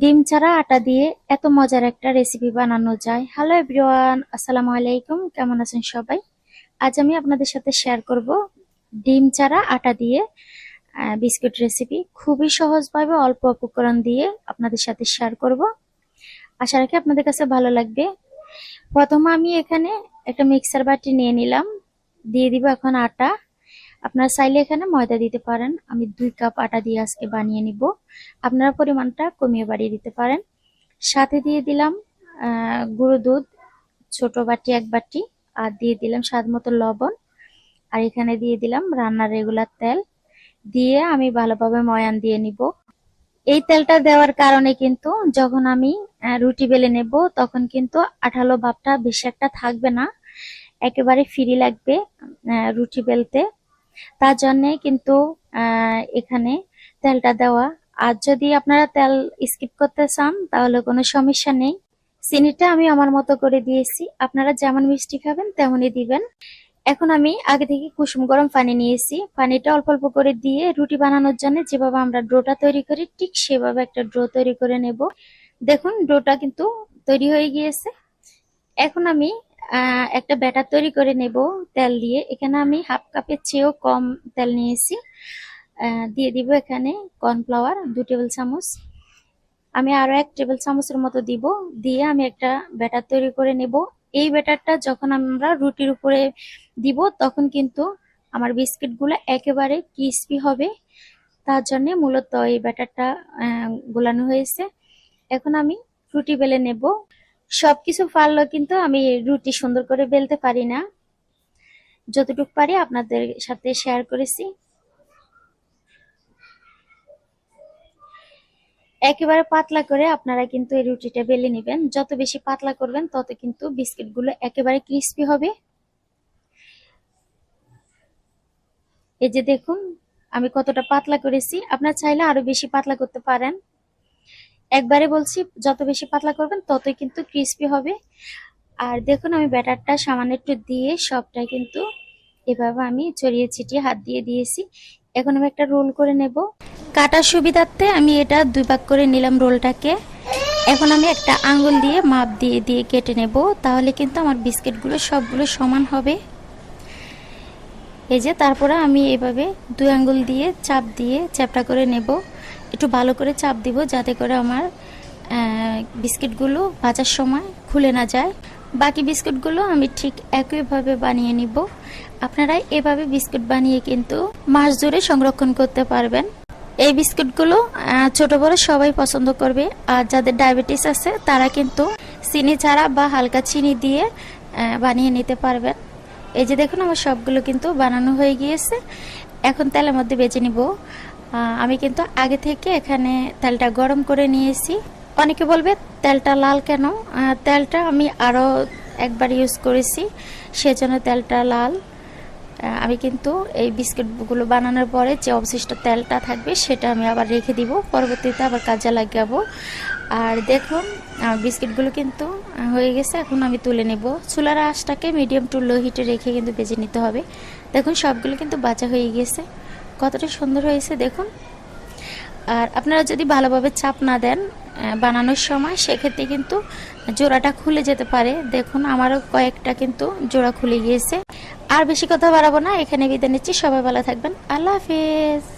ডিম ছাড়া আটা দিয়ে এত মজার একটা রেসিপি বানানো যায়। হ্যালো এভরিওয়ান আসসালামু আলাইকুম, কেমন আছেন সবাই? আজ আমি আপনাদের সাথে শেয়ার করব ডিম ছাড়া আটা দিয়ে বিস্কুট রেসিপি খুবই সহজভাবে অল্প উপকরণ দিয়ে আপনাদের সাথে শেয়ার করব। আশা রাখি আপনাদের কাছে ভালো লাগবে। প্রথমে আমি এখানে একটা মিক্সার বাটি নিয়ে নিলাম। দিয়ে দিব এখন আটা। আপনারা চাইলে এখানে ময়দা দিতে পারেন। আমি দুই কাপ আটা দিয়ে আজকে বানিয়ে নিব। আপনারা পরিমাণটা কমিয়ে বাড়িয়ে দিতে পারেন। সাথে দিয়ে দিলাম গুঁড়ো দুধ, ছোট বাটি, এক বাটি, আর দিয়ে দিলাম স্বাদ মতো লবণ। আর এখানে দিয়ে দিলাম রান্নার রেগুলার তেল। দিয়ে আমি ভালোভাবে ময়ান দিয়ে নিব। এই তেলটা দেওয়ার কারণে কিন্তু যখন আমি রুটি বেলে নেব, তখন কিন্তু আঠালো ভাবটা বেশি একটা থাকবে না। একেবারে ফ্রি লাগবে রুটি বেলতে। তার জন্যে কিন্তু এখানে তেলটা দেওয়া। আর যদি আপনারা তেল স্কিপ করতে চান, তাহলে কোনো সমস্যা নেই। চিনিটা আমি আমার মতো করে দিয়েছি। আপনারা যেমন মিষ্টি খাবেন, তেমনই দিবেন। এখন আমি আগে থেকে কুসুম গরম পানি নিয়েছি। পানিটা অল্প অল্প করে দিয়ে রুটি বানানোর জন্য যেভাবে আমরা ডোটা তৈরি করি, ঠিক সেভাবে একটা ড্রো তৈরি করে নেব। দেখুন, ডোটা কিন্তু তৈরি হয়ে গিয়েছে। এখন আমি একটা ব্যাটার তৈরি করে নেব তেল দিয়ে। এখানে আমি হাফ কাপের চেয়েও কম তেল নিয়েছি। দিয়ে দিব এখানে কর্নফ্লাওয়ার দু টেবিল চামচ। আমি আরও এক টেবিল চামচের মতো দিব। দিয়ে আমি একটা ব্যাটার তৈরি করে নেব। এই ব্যাটারটা যখন আমরা রুটির উপরে দিব, তখন কিন্তু আমার বিস্কিটগুলো একেবারে ক্রিস্পি হবে। তার জন্য মূলত এই ব্যাটারটা গোলানো হয়েছে। এখন আমি রুটি বেলে নেব। সবকিছু পারলেও কিন্তু আমি রুটি সুন্দর করে বেলতে পারি না। যতটুকু পারি আপনাদের সাথে শেয়ার করেছি। একেবারে পাতলা করে আপনারা কিন্তু এই রুটিটা বেলে নেবেন। যত বেশি পাতলা করবেন, তত কিন্তু বিস্কিটগুলো একেবারে ক্রিস্পি হবে। এই যে দেখুন, আমি কতটা পাতলা করেছি। আপনারা চাইলে আরও বেশি পাতলা করতে পারেন। একবারে বলছি, যত বেশি পাতলা করবেন ততই কিন্তু ক্রিস্পি হবে। আর দেখুন, আমি ব্যাটারটা সামান্য একটু দিয়ে সবটাই কিন্তু এভাবে আমি ছড়িয়ে ছিটিয়ে হাত দিয়ে দিয়েছি। এখন আমি একটা রোল করে নেব। কাটার সুবিধার্থে আমি এটা দুই ভাগ করে নিলাম রোলটাকে। এখন আমি একটা আঙ্গুল দিয়ে মাপ দিয়ে দিয়ে কেটে নেব, তাহলে কিন্তু আমার বিস্কিটগুলো সবগুলো সমান হবে। এই যে, তারপরে আমি এভাবে দুই আঙ্গুল দিয়ে চাপ দিয়ে চ্যাপটা করে নেব। একটু ভালো করে চাপ দিব যাতে করে আমার বিস্কিটগুলো ভাজার সময় খুলে না যায়। বাকি বিস্কুটগুলো আমি ঠিক একইভাবে বানিয়ে নিব। আপনারা এভাবে বিস্কুট বানিয়ে কিন্তু মাস জুড়ে সংরক্ষণ করতে পারবেন। এই বিস্কুটগুলো ছোট বড় সবাই পছন্দ করবে। আর যাদের ডায়াবেটিস আছে, তারা কিন্তু চিনি ছাড়া বা হালকা চিনি দিয়ে বানিয়ে নিতে পারবেন। এই যে দেখুন, আমার সবগুলো কিন্তু বানানো হয়ে গিয়েছে। এখন তেলের মধ্যে বেজে নিব। আমি কিন্তু আগে থেকে এখানে তেলটা গরম করে নিয়েছি। অনেকে বলবে, তেলটা লাল কেন? তেলটা আমি আরও একবার ইউজ করেছি, সেজন্য তেলটা লাল। আমি কিন্তু এই বিস্কিটগুলো বানানোর পরে যে অবশিষ্ট তেলটা থাকবে, সেটা আমি আবার রেখে দিব। পরবর্তীতে আবার কাজে লাগাবো। আর দেখুন বিস্কিটগুলো কিন্তু হয়ে গেছে, এখন আমি তুলে নেব। চুলার আঁশটাকে মিডিয়াম টু লো হিটে রেখে কিন্তু বেজে নিতে হবে। দেখুন, সবগুলো কিন্তু বাঁচা হয়ে গেছে। কতটা সুন্দর হয়েছে দেখুন। আর আপনারা যদি ভালোভাবে চাপ না দেন বানানোর সময়, সেক্ষেত্রে কিন্তু জোড়াটা খুলে যেতে পারে। দেখুন, আমারও কয়েকটা কিন্তু জোড়া খুলে গিয়েছে। আর বেশি কথা বাড়াবো না, এখানে বিদায় নিচ্ছি। সবাই ভালো থাকবেন। আল্লাহ হাফিজ।